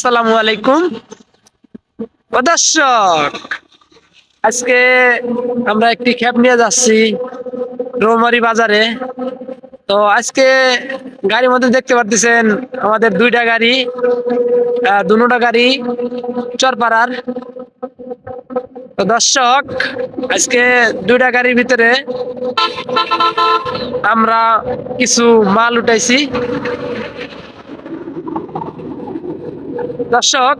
আসসালামু আলাইকুম। দর্শক আজকে আমরা একটি ক্যাব নিয়ে যাচ্ছি রৌমারি বাজারে। তো আজকে গাড়ির মধ্যে দেখতে পারতেছেন আমাদের দুইটা গাড়ি দুটা গাড়ি চরপাড়ার। তো দর্শক আজকে দুইটা গাড়ির ভিতরে আমরা কিছু মাল উঠাইছি। দর্শক,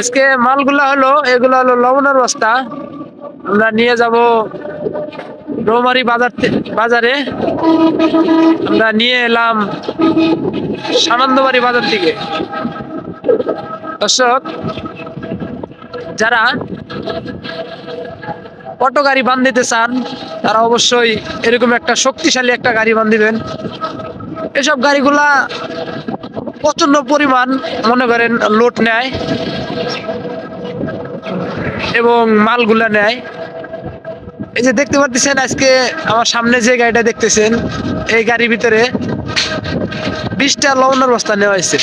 আজকে মালগুলা হলো, এগুলো হলো লবণের বস্তা। আমরা নিয়ে যাব রৌমারি বাজার বাজারে। আমরা নিয়ে এলাম সানন্দবাড়ি বাজার থেকে দর্শক, যারা অটো গাড়ি বান দিতে চান, তারা অবশ্যই এরকম একটা শক্তিশালী একটা গাড়ি বান দিবেন। এসব গাড়িগুলা প্রচণ্ড পরিমাণ, মনে করেন লোড নেয় এবং মালগুলা নেয়। এই যে দেখতে পাচ্ছেন আজকে আমার সামনে যে গাড়িটা দেখতেছেন, এই গাড়ির ভিতরে বিশটা লবণের বস্তা নেওয়া হয়েছে।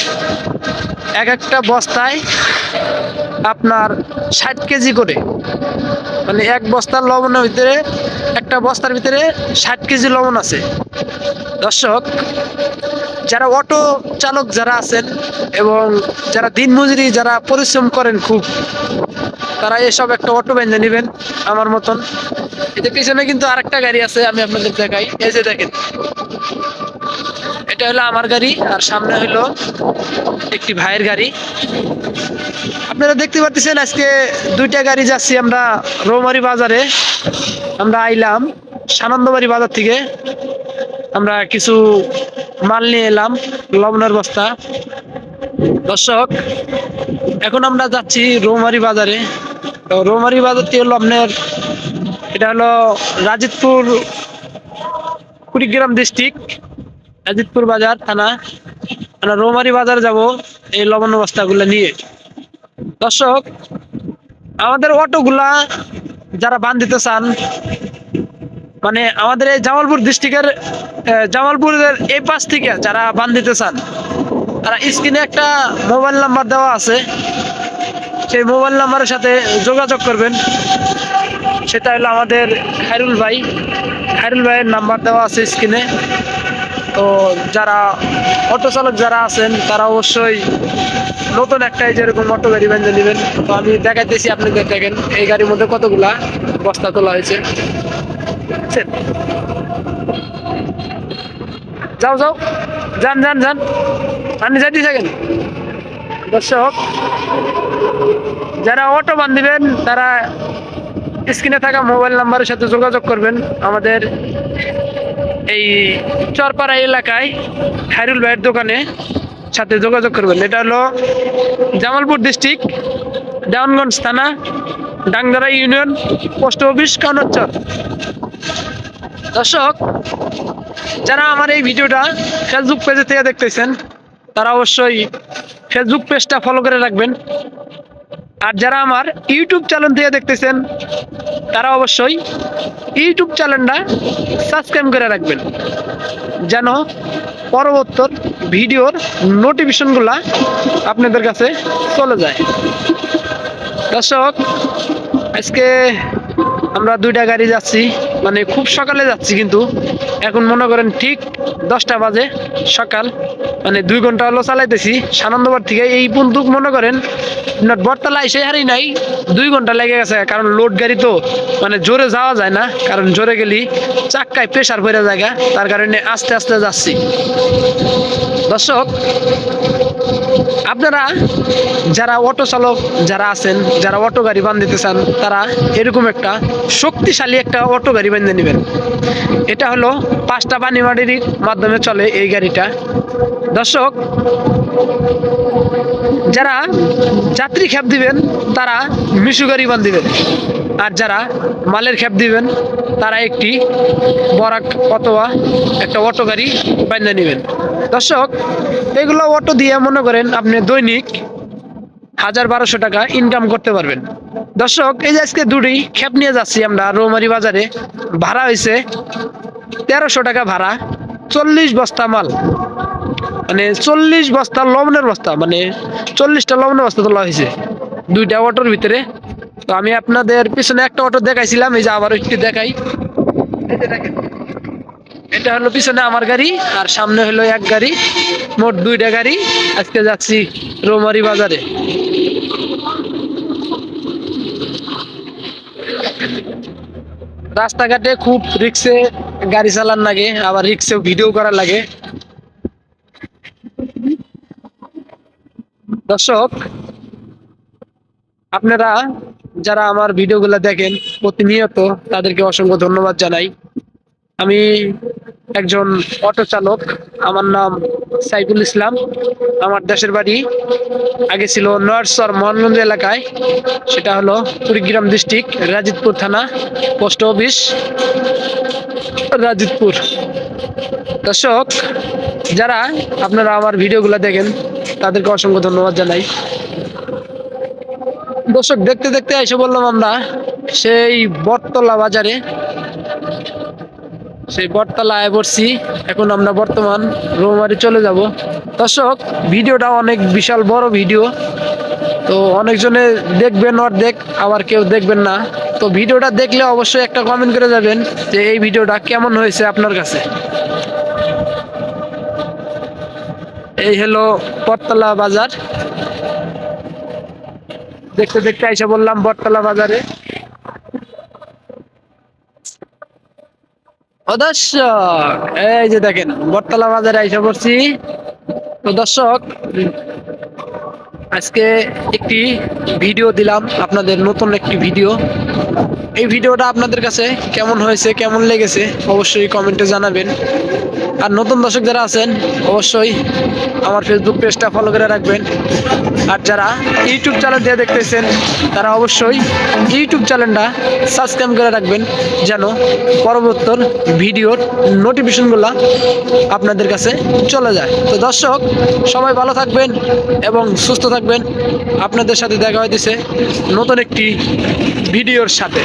এক একটা বস্তায় আপনার ষাট কেজি করে মানে এক বস্তার লবণের ভিতরে, একটা বস্তার ভিতরে ষাট কেজি লবণ আছে। দর্শক, যারা অটো চালক যারা আছেন এবং যারা দিনমজুরি, যারা পরিশ্রম করেন খুব, তারা এসব একটা অটো বেঁধে নেবেন আমার মতন। এতে পিছনে কিন্তু আরেকটা গাড়ি আছে, আমি আপনাদের দেখাই। এই যে দেখেন, এটা হলো আমার গাড়ি আর সামনে হলো একটি ভাইয়ের গাড়ি। আপনারা দেখতে পাচ্ছেন আজকে দুইটা গাড়ি যাচ্ছি আমরা রৌমারি বাজারে। আমরা আইলাম সানন্দবাড়ি বাজার থেকে। আমরা কিছু মাল নিয়ে এলাম, লবণের বস্তা। দর্শক, এখন আমরা যাচ্ছি রৌমারি বাজারে। তো রৌমারি বাজারটি হলো আপনার, এটা হলো রাজিতপুর কুড়িগ্রাম ডিস্ট্রিক্ট, রাজিতপুর বাজার থানা। আমরা রৌমারি বাজার যাব এই লবণ বস্তাগুলো নিয়ে। দর্শক, আমাদের অটোগুলা যারা বান দিতে চান মানে আমাদের এই জামালপুর ডিস্ট্রিক্টের জামালপুরের এই পাশ থেকে যারা বান দিতে চান, তারা স্ক্রিনে একটা মোবাইল নাম্বার দেওয়া আছে। সেই মোবাইল নাম্বারের সাথে যোগাযোগ করবেন। সেটা হলো আমাদের খায়রুল ভাই। খায়রুল ভাইয়ের নাম্বার দেওয়া আছে স্ক্রিনে। তো যারা অটো চালক যারা আছেন, তারা অবশ্যই নতুন একটা এই যেরকম অটো গাড়ি বেঁধে নেবেন। তো আমি দেখাইতেছি আপনাদের, দেখেন, এই গাড়ির মধ্যে কতগুলা বস্তা তোলা হয়েছে। বুঝছেন? যাও যাও। যান যান যান। আপনি যাইতে থাকেন। দর্শক, যারা অটো বান্ধিবেন তারা স্ক্রিনে থাকা মোবাইল নাম্বারের সাথে যোগাযোগ করবেন আমাদের এই চরপাড়া এলাকায় খায়রুল ভাইয়ের দোকানে সাথে যোগাযোগ করবেন। এটা হলো জামালপুর ডিস্ট্রিক্ট ডাউনগঞ্জ থানা Dangdara union, post office, Kanchar. দর্শক, যারা আমার এই ভিডিওটা ফেসবুক পেজে থেকে দেখতেছেন, তারা অবশ্যই ফেসবুক পেজটা ফলো করে রাখবেন। আর যারা আমার ইউটিউব চ্যানেল থেকে দেখতেছেন, তারা অবশ্যই ইউটিউব চ্যানেলটা সাবস্ক্রাইব করে রাখবেন, যেন পরবর্তী ভিডিওর নোটিফিকেশনগুলা আপনাদের কাছে চলে যায়। দর্শক, আজকে আমরা দুইটা গাড়ি যাচ্ছি। মানে খুব সকালে যাচ্ছি কিন্তু। এখন মনে করেন ঠিক দশটা বাজে সকাল মানে দুই ঘণ্টা হলো চালাইতেছি। সানন্দবার থেকে এই বন্দুক মনে করেন আপনার বটতলা এসে হারি নাই, দুই ঘণ্টা লেগে গেছে, কারণ লোড গাড়ি তো মানে জোরে যাওয়া যায় না, কারণ জোরে গেলি চাক্কায় প্রেশার পড়ে জায়গা তার কারণে আস্তে আস্তে যাচ্ছি। দর্শক, আপনারা যারা অটো চালক, যারা আছেন, যারা অটো গাড়ি বান দিতে চান, তারা এরকম একটা শক্তিশালী একটা অটো গাড়ি বান্ধে নেবেন। এটা হলো পাঁচটা পানি মাধ্যমে চলে এই গাড়িটা। দর্শক, যারা যাত্রী খ্যাপ দিবেন, তারা মিশু গাড়ি বান দিবেন। আর যারা মালের খ্যাপ দিবেন, তারা একটি বরাক অথবা একটা অটো গাড়ি বান্ধে নেবেন। দর্শক, এগুলো অটো দিয়ে মনে করেন আপনি দৈনিক হাজার বারোশো টাকা ইনকাম করতে পারবেন। দর্শক, এই যে আজকে দুটি খেপ নিয়ে যাচ্ছি আমরা রৌমারি বাজারে। ভাড়া হয়েছে তেরোশো টাকা ভাড়া, চল্লিশ বস্তা মাল। মানে চল্লিশ বস্তা লবণের বস্তা মানে চল্লিশটা লবণের বস্তা তোলা হয়েছে দুইটা অটোর ভিতরে। তো আমি আপনাদের পিছনে একটা অটো দেখাইছিলাম, এই যে আবার একটু দেখাই। এটা হলো পিছনে আমার গাড়ি, আর সামনে হলো এক গাড়ি, মোট দুইটা গাড়ি। আজকে যাচ্ছি রৌমারি বাজারে। রাস্তাঘাটে খুব রিক্সে গাড়ি চালান লাগে, আবার রিক্সে ভিডিও করার লাগে। দর্শক, আপনারা যারা আমার ভিডিওগুলো দেখেন প্রতিনিয়ত, তাদেরকে অসংখ্য ধন্যবাদ জানাই। আমি একজন অটো চালক, আমার নাম সাইফুল ইসলাম, আমার দেশের বাড়ি। আগে ছিল নয়ারসর মোহনগঞ্জ এলাকায়। সেটা হলো কুড়িগ্রাম ডিস্ট্রিক্ট রাজিতপুর থানা, পোস্ট অফিস রাজিতপুর দর্শক, যারা আপনারা আমার ভিডিওগুলো দেখেন, তাদেরকে অসংখ্য ধন্যবাদ জানাই। দর্শক, দেখতে দেখতে এসে বললাম আমরা, সেই বটতলা বাজারে সেই বটতলায় পড়ছি এখন আমরা বর্তমান রৌমারি চলে যাব। দর্শক, ভিডিওটা অনেক বিশাল বড় ভিডিও। তো অনেকজনে দেখবেন অর্ধেক, আবার কেউ দেখবেন না। তো ভিডিওটা দেখলে অবশ্যই একটা কমেন্ট করে যাবেন যে এই ভিডিওটা কেমন হয়েছে আপনার কাছে। এই হলো বটতলা বাজার। দেখতে দেখতে এসে বললাম বটতলা বাজারে। দর্শক, এই যে দেখেন, বটতলা বাজারে আইসা পড়ছি। তো দর্শক, আজকে একটি ভিডিও দিলাম, আপনাদের নতুন একটি ভিডিও। এই ভিডিওটা আপনাদের কাছে কেমন হয়েছে, কেমন লেগেছে, অবশ্যই কমেন্টে জানাবেন। আর নতুন দর্শক যারা আছেন, অবশ্যই আমার ফেসবুক পেজটা ফলো করে রাখবেন। আর যারা ইউটিউব চ্যানেল দিয়ে দেখতেছেন, তারা অবশ্যই ইউটিউব চ্যানেলটা সাবস্ক্রাইব করে রাখবেন, যেন পরবর্তী ভিডিওর নোটিফিকেশনগুলো আপনাদের কাছে চলে যায়। তো দর্শক, সবাই ভালো থাকবেন এবং সুস্থ থাকবেন। আপনাদের সাথে দেখা হইতেছে নতুন একটি ভিডিওর সাথে।